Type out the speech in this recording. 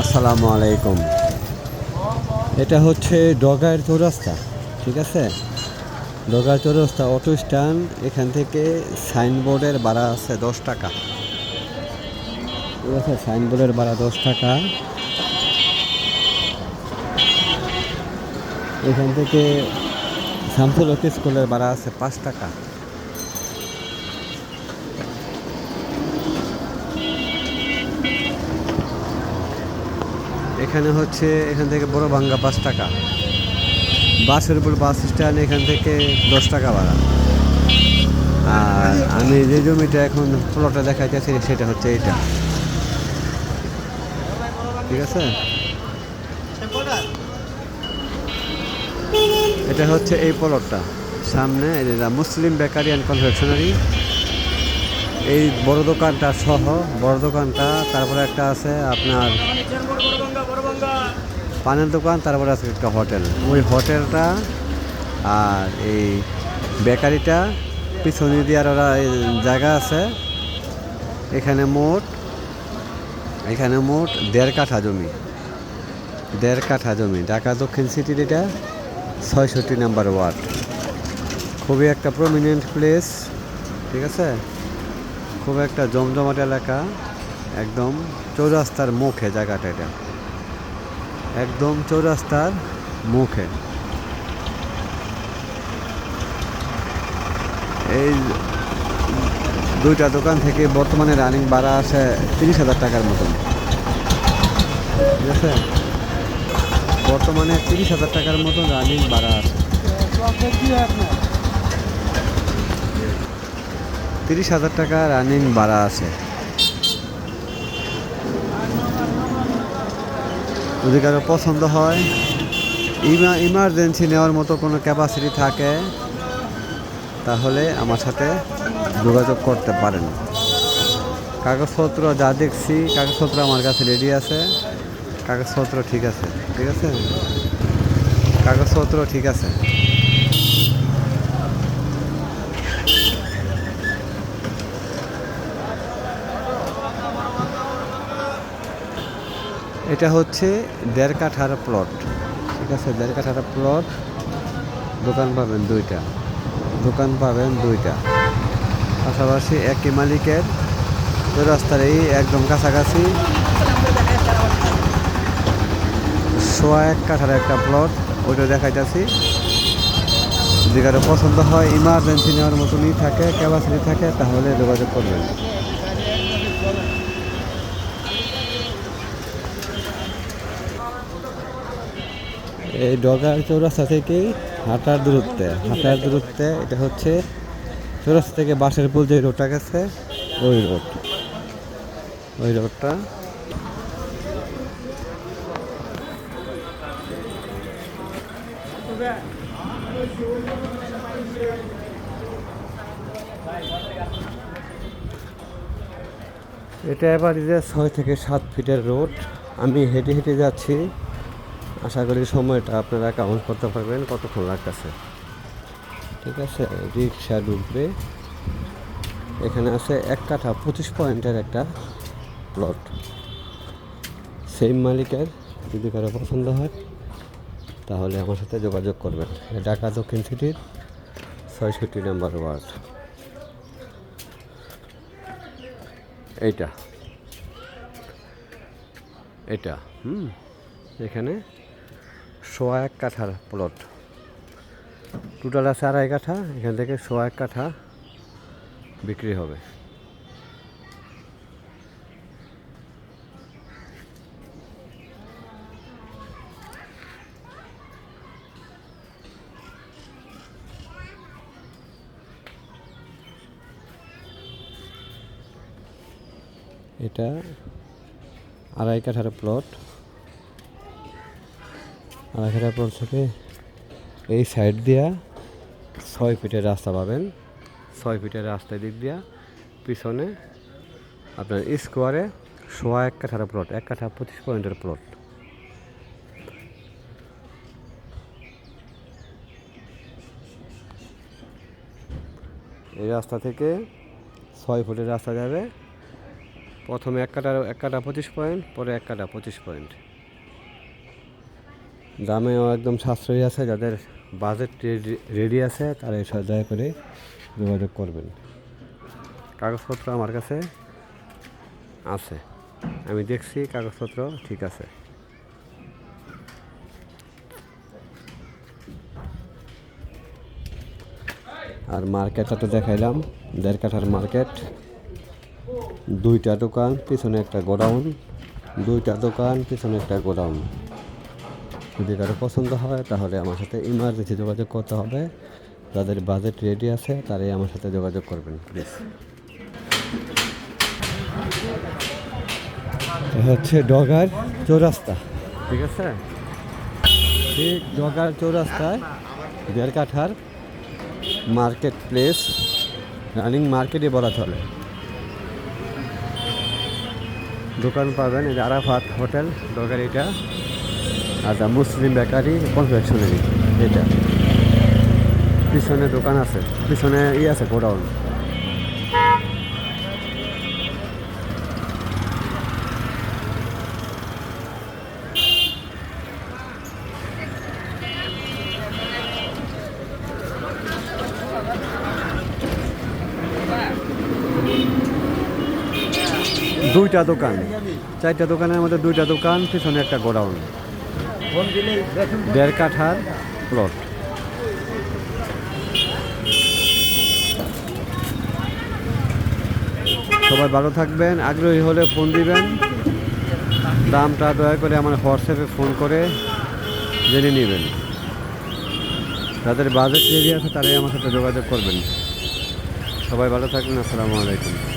আসসালামু আলাইকুম। এটা হচ্ছে ডগার চৌরাস্তা, ঠিক আছে? ডগার চৌরাস্তা অটো স্ট্যান্ড, এখান থেকে সাইনবোর্ডের ভাড়া আছে দশ টাকা। ঠিক আছে, সাইনবোর্ডের ভাড়া দশ টাকা। এখান থেকে শামসুল হক স্কুলের ভাড়া আছে পাঁচ টাকা। এখানে হচ্ছে এখান থেকে বড় ভাঙ্গা পাঁচ টাকা। বাসের উপর বাস স্ট্যান্ড এখান থেকে দশ টাকা ভাড়া। আর আমি যে জমিটা এখন প্লটটা দেখাইতেছি সেটা হচ্ছে এটা। ঠিক আছে? এটা হচ্ছে এই প্লটটা সামনে মুসলিম বেকারি অ্যান্ড কনফেকশনারি এই বড় দোকানটা সহ, বড় দোকানটা, তারপরে একটা আছে আপনার পানের দোকান, তারপরে আছে একটা হোটেল। ওই হোটেলটা আর এই বেকারিটা পিছনে দিয়ে ওরা জায়গা আছে। এখানে মোট এখানে মোট দেড় কাঠা জমি। দেড় কাঠা জমি। ঢাকা দক্ষিণ সিটির এটা ছয়ষট্টি নাম্বার ওয়ার্ড। খুবই একটা প্রমিনেন্ট প্লেস ঠিক আছে? খুব একটা জমজমাট এলাকা, একদম চৌরাস্তার মুখে জায়গাটা এটা। একদম চৌরাস্তার মুখে। এই দুইটা দোকান থেকে বর্তমানে রানিং ভাড়া আছে তিরিশ হাজার টাকার মতন। ঠিক আছে? বর্তমানে তিরিশ হাজার টাকার মতন রানিং ভাড়া আছে। তিরিশ হাজার টাকা রানিং ভাড়া আছে। যদি কারও পছন্দ হয়, ইমা ইমার্জেন্সি নেওয়ার মতো কোনো ক্যাপাসিটি থাকে, তাহলে আমার সাথে যোগাযোগ করতে পারেন। কাগজপত্র যা দেখছি, কাগজপত্র আমার কাছে রেডি আছে। কাগজপত্র ঠিক আছে ঠিক আছে? কাগজপত্র ঠিক আছে। এটা হচ্ছে দেড় কাঠার প্লট ঠিক আছে? দেড় কাঠার প্লট দোকান পাবেন দুইটা। দোকান পাবেন দুইটা। পাশাপাশি একই মালিকের ওই রাস্তার এই একদম কাছাকাছি সোয়া এক কাঠার একটা প্লট ওইটা দেখাইতেছি। কারও পছন্দ হয় ইমার্জেন্সি নেওয়ার মতনই থাকে ক্যাপাসিটি থাকে, তাহলে যোগাযোগ করবেন। এই ডগার চৌরাস্তা থেকে হাঁটার দূরত্বে হাঁটার দূরত্বে এটা হচ্ছে চৌরাস্তা থেকে বাসের পুল যে রোডটা গেছে, ওই রোড ওই রোডটা এটা এবার যে ছয় থেকে সাত ফিটের রোড আমি হেঁটে হেঁটে যাচ্ছি। আশা করি সময়টা আপনারা কাউন্ট করতে পারবেন, কতক্ষণ লাগতেছে। ঠিক আছে, রিক্সা ঢুকবে এখানে আছে এক কাঠা পঁচিশ পয়েন্টের একটা প্লট সেম মালিকের, যদি কারও পছন্দ হয়, তাহলে আমার সাথে যোগাযোগ করবেন। ঢাকা দক্ষিণ সিটির ছয়ষট্টি নাম্বার ওয়ার্ড। এইটা। এটা হুম, এখানে সোয়া এক কাঠার প্লট টোটাল আছে আড়াই কাঠা, এখান থেকে সোয়া এক কাঠা বিক্রি হবে। এটা আড়াই কাঠার প্লট কাঠার প্লট থেকে এই সাইড দিয়া ছয় ফিটের রাস্তা পাবেন। ছয় ফিটের রাস্তা দিক দিয়া পিছনে আপনার স্কোয়ারে সোয়া এক কাঠার প্লট এক কাঠা পঁচিশ পয়েন্টের প্লট এই রাস্তা থেকে ছয় ফুটের রাস্তা যাবে। প্রথমে এক কাটা এক কাটা পঁচিশ পয়েন্ট, পরে এক কাটা পঁচিশ পয়েন্ট। দামেও একদম সাশ্রয়ী আছে, যাদের বাজেট রেডি আছে, তারা এই সব দয়া করে যোগাযোগ করবেন। কাগজপত্র আমার কাছে আছে। আমি দেখছি, কাগজপত্র ঠিক আছে। আর মার্কেটটা তো দেখাইলাম, দেড় কাঠার মার্কেট দুইটা দোকান, পিছনে একটা গোডাউন। দুইটা দোকান, পিছনে একটা গোডাউন। যদি কারও পছন্দ হয়, তাহলে আমার সাথে ইমার্জেন্সি যোগাযোগ করতে হবে। যাদের বাজেট রেডি আছে, তারাই আমার সাথে যোগাযোগ করবেন প্লিজ হচ্ছে ডগার চৌরাস্তা। ঠিক আছে? ঠিক ডগার চৌরাস্তায় দেড় কাঠার মার্কেট প্লেস রানিং মার্কেটে বলা চলে। দোকান পাবেন আরাফাত হোটেল দোকান এটা দ্য মুসলিম বেকারি কনফেকশনারি এটা। পিছনে দোকান আছে, পিছনে ই আছে, গোডাউন। দুইটা দোকান, চারটা দোকানের মধ্যে দুইটা দোকান, পিছনে একটা গোডাউন। দেড় কাঠার প্লট সবাই ভালো থাকবেন, আগ্রহী হলে ফোন দিবেন। দামটা দয়া করে আমার হোয়াটসঅ্যাপে ফোন করে জেনে নেবেন। যাদের বাজেট রেডি আছে তারাই আমার সাথে যোগাযোগ করবেন। সবাই ভালো থাকবেন, আসসালামু আলাইকুম।